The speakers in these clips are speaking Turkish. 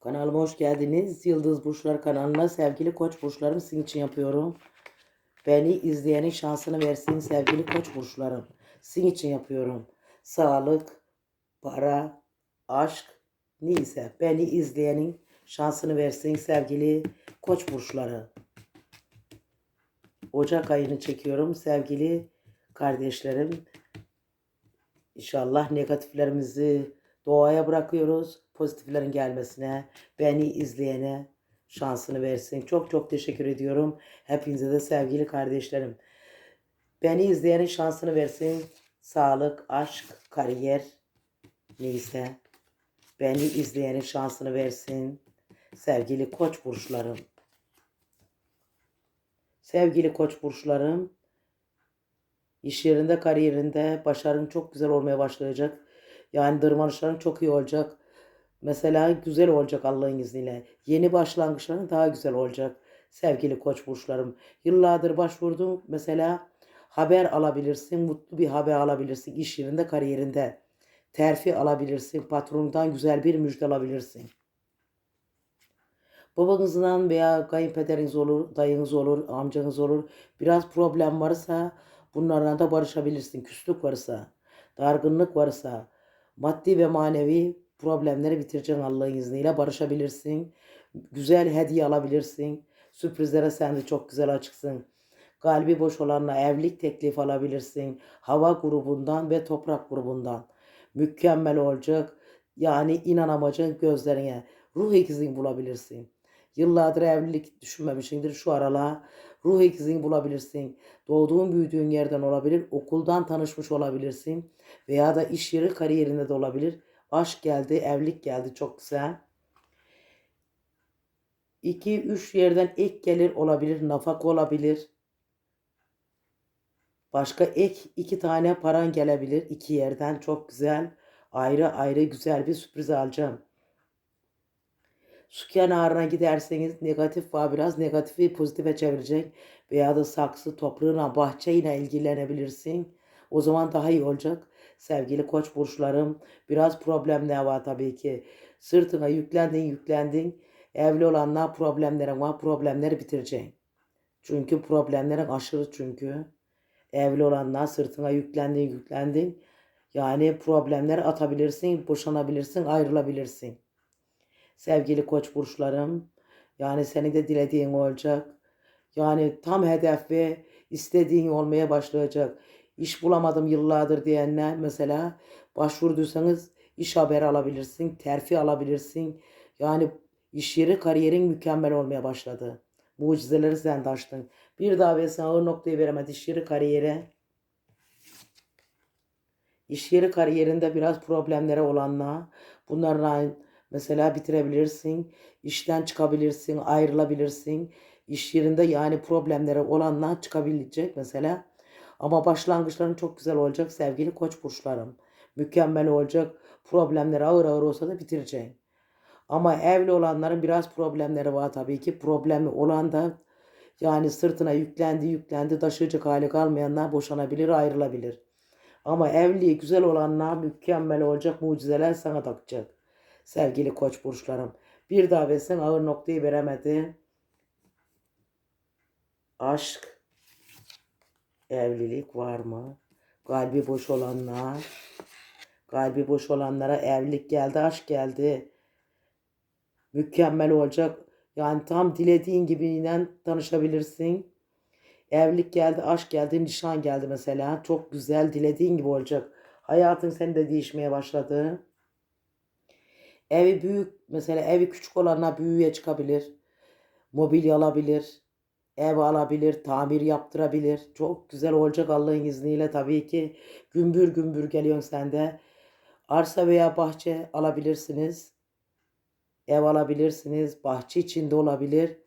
Kanalıma hoş geldiniz. Yıldız Burçlar kanalına sevgili koç burçlarım sizin için yapıyorum. Beni izleyenin şansını versin sevgili koç burçlarım. Sizin için yapıyorum. Sağlık, para, aşk neyse beni izleyenin şansını versin sevgili koç burçları. Ocak ayını çekiyorum sevgili kardeşlerim. İnşallah negatiflerimizi doğaya bırakıyoruz. Pozitiflerin gelmesine, beni izleyene şansını versin. Çok çok teşekkür ediyorum. Hepinize de sevgili kardeşlerim. Beni izleyenin şansını versin. Sağlık, aşk, kariyer neyse. Beni izleyenin şansını versin. Sevgili koç burçlarım. Sevgili koç burçlarım. İş yerinde, kariyerinde başarın çok güzel olmaya başlayacak. Yani tırmanışların çok iyi olacak. Mesela güzel olacak Allah'ın izniyle. Yeni başlangıçların daha güzel olacak. Sevgili koç burçlarım. Yıllardır başvurdun. Mesela haber alabilirsin. Mutlu bir haber alabilirsin. İş yerinde, kariyerinde. Terfi alabilirsin. Patronundan güzel bir müjde alabilirsin. Babanızdan veya kayınpederiniz olur, dayınız olur, amcanız olur. Biraz problem varsa bunlarla da barışabilirsin. Küslük varsa, dargınlık varsa, maddi ve manevi problemleri bitireceksin Allah'ın izniyle. Barışabilirsin. Güzel hediye alabilirsin. Sürprizlere sen de çok güzel açıksın. Kalbi boş olanla evlilik teklif alabilirsin. Hava grubundan ve toprak grubundan. Mükemmel olacak. Yani inanamayacağın gözlerine. Ruh ikizini bulabilirsin. Yıllardır evlilik düşünmemişsindir şu aralar. Ruh ikizini bulabilirsin. Doğduğun büyüdüğün yerden olabilir. Okuldan tanışmış olabilirsin. Veya da iş yeri kariyerinde de olabilir. Aşk geldi, evlilik geldi çok güzel. 2-3 yerden ek gelir olabilir, nafaka olabilir. Başka ek iki tane paran gelebilir iki yerden çok güzel. Ayrı ayrı güzel bir sürpriz alacağım. Su kenarına giderseniz negatif var biraz negatifi pozitife çevirecek. Veya da saksı toprağına bahçeyle ilgilenebilirsin. O zaman daha iyi olacak. Sevgili koç burçlarım biraz problemler var tabii ki. Sırtına yüklendin yüklendin. Evli olanlar problemlerin var. Problemleri bitireceksin. Çünkü problemlerin aşırı çünkü. Evli olanlar sırtına yüklendin yüklendin. Yani problemleri atabilirsin, boşanabilirsin, ayrılabilirsin. Sevgili koç burçlarım, yani senin de dilediğin olacak. Yani tam hedef ve istediğin olmaya başlayacak. İş bulamadım yıllardır diyenler mesela başvurduysanız iş haberi alabilirsin, terfi alabilirsin. Yani iş yeri kariyerin mükemmel olmaya başladı. Mucizeleri sen de açtın. Bir daha ve sen ağır noktayı veremedi iş yeri kariyere. İş yeri kariyerinde biraz problemlere olanlar bunlarla mesela bitirebilirsin. işten çıkabilirsin, ayrılabilirsin. İş yerinde yani problemlere olanlar çıkabilecek mesela. Ama başlangıçların çok güzel olacak sevgili koç burçlarım. Mükemmel olacak. Problemleri ağır ağır olsa da bitireceksin. Ama evli olanların biraz problemleri var tabii ki. Problemi olan da yani sırtına yüklendi yüklendi taşıyacak hali kalmayanlar boşanabilir ayrılabilir. Ama evliliği güzel olanlar mükemmel olacak mucizeler sana takacak. Sevgili koç burçlarım. Bir daha versen ağır noktayı veremedi. Aşk, evlilik var mı? Kalbi boş olanlar, kalbi boş olanlara evlilik geldi, aşk geldi. Mükemmel olacak. Yani tam dilediğin gibi tanışabilirsin. Evlilik geldi, aşk geldi, nişan geldi mesela. Çok güzel, dilediğin gibi olacak. Hayatın senin de değişmeye başladı. Evi büyük, mesela evi küçük olanlar büyüğe çıkabilir. Mobilya alabilir. Ev alabilir, tamir yaptırabilir. Çok güzel olacak Allah'ın izniyle tabii ki. Gümbür gümbür geliyorsun sen de. Arsa veya bahçe alabilirsiniz. Ev alabilirsiniz. Bahçe içinde olabilir.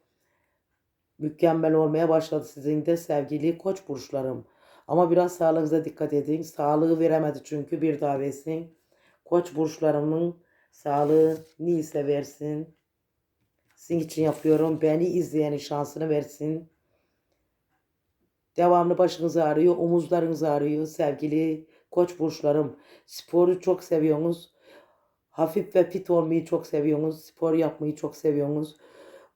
Mükemmel olmaya başladı sizin de sevgili koç burçlarım. Ama biraz sağlığınıza dikkat edin. Sağlığı veremedi çünkü bir daha versin. Koç burçlarımın sağlığı neyse versin. Sizin için yapıyorum. Beni izleyenin şansını versin. Devamlı başınız ağrıyor, omuzlarınız ağrıyor sevgili koç burçlarım. Sporu çok seviyorsunuz. Hafif ve fit olmayı çok seviyorsunuz. Spor yapmayı çok seviyorsunuz.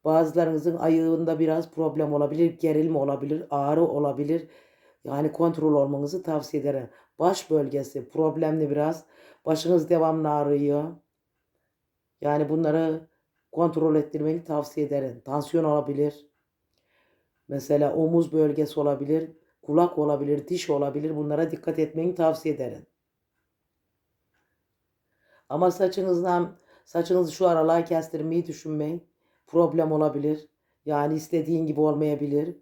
Bazılarınızın ayağında biraz problem olabilir, gerilme olabilir, ağrı olabilir. Yani kontrol olmanızı tavsiye ederim. Baş bölgesi problemli biraz. Başınız devamlı ağrıyor. Yani bunları kontrol ettirmeni tavsiye ederim. Tansiyon olabilir. Mesela omuz bölgesi olabilir, kulak olabilir, diş olabilir. Bunlara dikkat etmeni tavsiye ederim. Ama saçınızdan saçınızı şu aralığa kestirmeyi düşünmeyin. Problem olabilir. Yani istediğin gibi olmayabilir.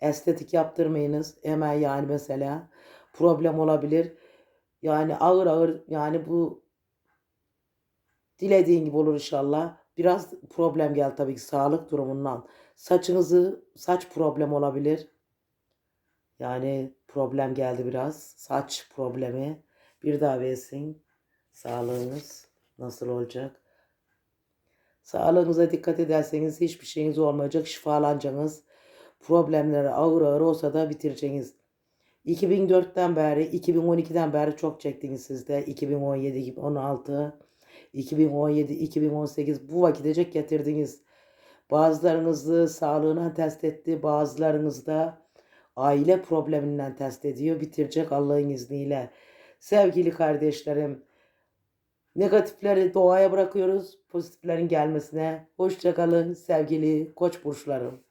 Estetik yaptırmayınız. Hemen yani mesela problem olabilir. Yani ağır ağır yani bu dilediğin gibi olur inşallah. Biraz problem geldi tabii ki sağlık durumundan. Saçınızı saç problem olabilir. Yani problem geldi biraz. Saç problemi. Bir daha versin. Sağlığınız nasıl olacak? Sağlığınıza dikkat ederseniz hiçbir şeyiniz olmayacak. Şifalanacaksınız. Problemleri ağır ağır olsa da bitireceksiniz. 2004'ten beri, 2012'den beri çok çektiniz siz de. 2017, 2016, 2017, 2018 bu vakitecek getirdiniz. Bazılarınızı sağlığına test etti, bazılarınız da aile probleminden test ediyor. Bitirecek Allah'ın izniyle. Sevgili kardeşlerim, negatifleri doğaya bırakıyoruz, pozitiflerin gelmesine. Hoşçakalın sevgili koç burçlarım.